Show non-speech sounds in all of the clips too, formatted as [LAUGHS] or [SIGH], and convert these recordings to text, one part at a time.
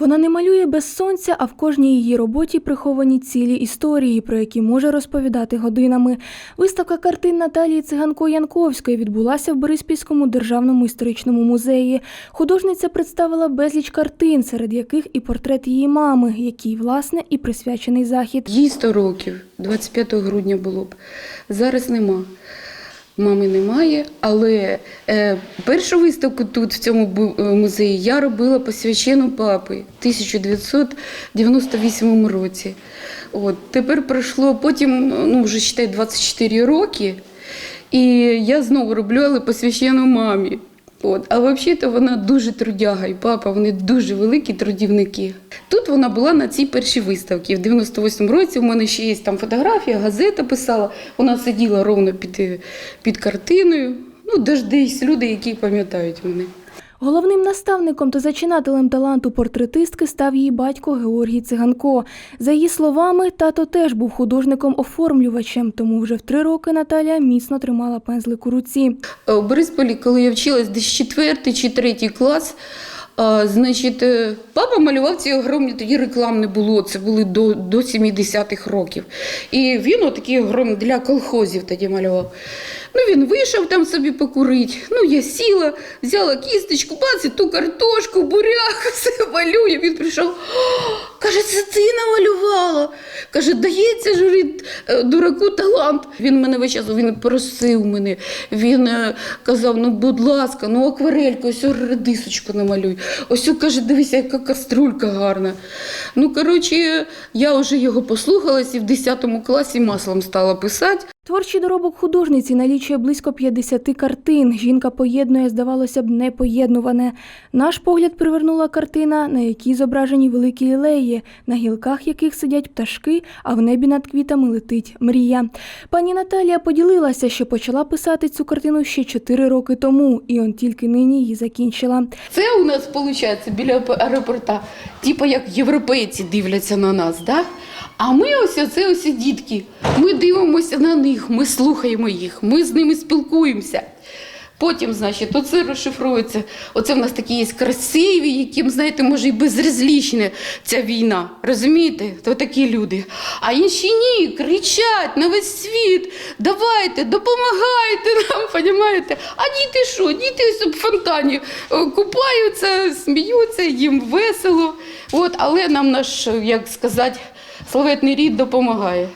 Вона не малює без сонця, а в кожній її роботі приховані цілі історії, про які може розповідати годинами. Виставка картин Наталії Циганко Янковської відбулася в Бориспільському державному історичному музеї. Художниця представила безліч картин, серед яких і портрет її мами, якій власне і присвячений захід. Їй 100 років, 25 грудня було б. Зараз нема. Мами немає, але е, першу виставку тут, в цьому е, музеї, я робила посвячену папи в 1998 році. От, тепер пройшло потім, ну, вже считай, 24 роки, і я знову роблю, але посвячену мамі. От. А взагалі-то вона дуже трудяга, і папа, вони дуже великі трудівники. Тут вона була на цій першій виставці. В 98-му році у мене ще є там фотографія, газета писала. Вона сиділа ровно під, е, під картиною. Ну, дождись люди, які пам'ятають мене. Головним наставником та зачинателем таланту портретистки став її батько Георгій Циганко. За її словами, тато теж був художником-оформлювачем, тому вже в три роки Наталія міцно тримала пензлик у руці. Е, У Борисполі, коли я вчилась десь четвертий чи третій клас, а, значить, е, папа малював ці огромні, тоді реклам не було, це були до, до 70-х років. І він отакі огромні для колхозів тоді малював. Ну, він вийшов там собі покурити. Ну, я сіла, взяла кісточку, бац, ту картошку, буряк, [LAUGHS] все малюю. Він прийшов, каже, це ти намалювала. Каже, дається ж говорить, е, дураку талант. Він мене весь час він просив мене. Він е, казав: ну, будь ласка, ну акварельку, ось редисочку намалюй. Ось каже, дивися, яка каструлька гарна. Ну, коротше, я вже його послухалась і в 10 класі маслом стала писати. Творчий доробок художниці налічує близько 50 картин. Жінка поєднує, здавалося б, непоєднуване. Наш погляд привернула картина, на якій зображені великі лілеї, на гілках яких сидять пташки, а в небі над квітами летить мрія. Пані Наталія поділилася, що почала писати цю картину ще 4 роки тому, і он тільки нині її закінчила. Це у нас виходить біля аеропорта, типу як європейці дивляться на нас, да? А ми ось оце ось дітки. Ми дивимося на них, ми слухаємо їх, ми з ними спілкуємося. Потім, значить, оце розшифрується. Оце в нас такі є красиві, яким, знаєте, може і безрезлічна ця війна. Розумієте? То такі люди. А інші ні, кричать на весь світ. Давайте, допомагайте нам, [LAUGHS] понімаєте? А діти що? Діти в фонтані е, купаються, сміються, їм весело. От, але нам наш, як сказати, славетний рід допомагає.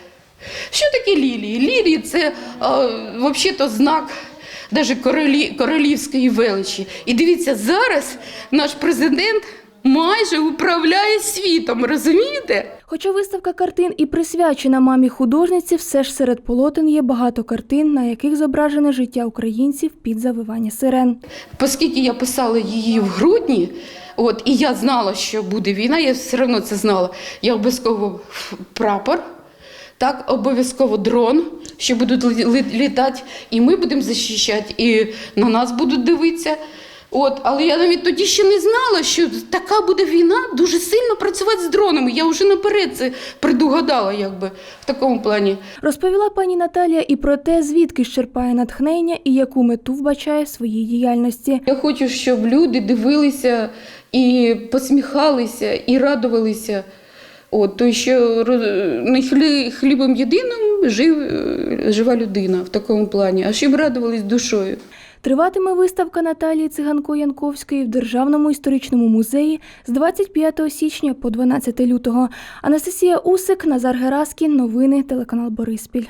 Що таке лілії? Лілії це е, взагалі-то знак навіть королі, королівської величі. І дивіться, зараз наш президент майже управляє світом, розумієте? Хоча виставка картин і присвячена мамі художниці, все ж серед полотен є багато картин, на яких зображене життя українців під завивання сирен. Оскільки я писала її в грудні, от, і я знала, що буде війна, я все одно це знала. Я обов'язково прапор, так, обов'язково дрон, що будуть лі- лі- літати, і ми будемо захищати, і на нас будуть дивитися. От, але я навіть тоді ще не знала, що така буде війна, дуже сильно працювати з дронами. Я вже наперед це предугадала, якби в такому плані. Розповіла пані Наталія і про те, звідки черпає натхнення і яку мету вбачає в своїй діяльності. Я хочу, щоб люди дивилися і посміхалися, і радувалися. От, то що не хлібом єдиним жив, жива людина в такому плані, а щоб радувались душою. Триватиме виставка Наталії Циганко Янковської в Державному історичному музеї з 25 січня по 12 лютого. Анастасія Усик, Назар Гераскін. Новини телеканал Бориспіль.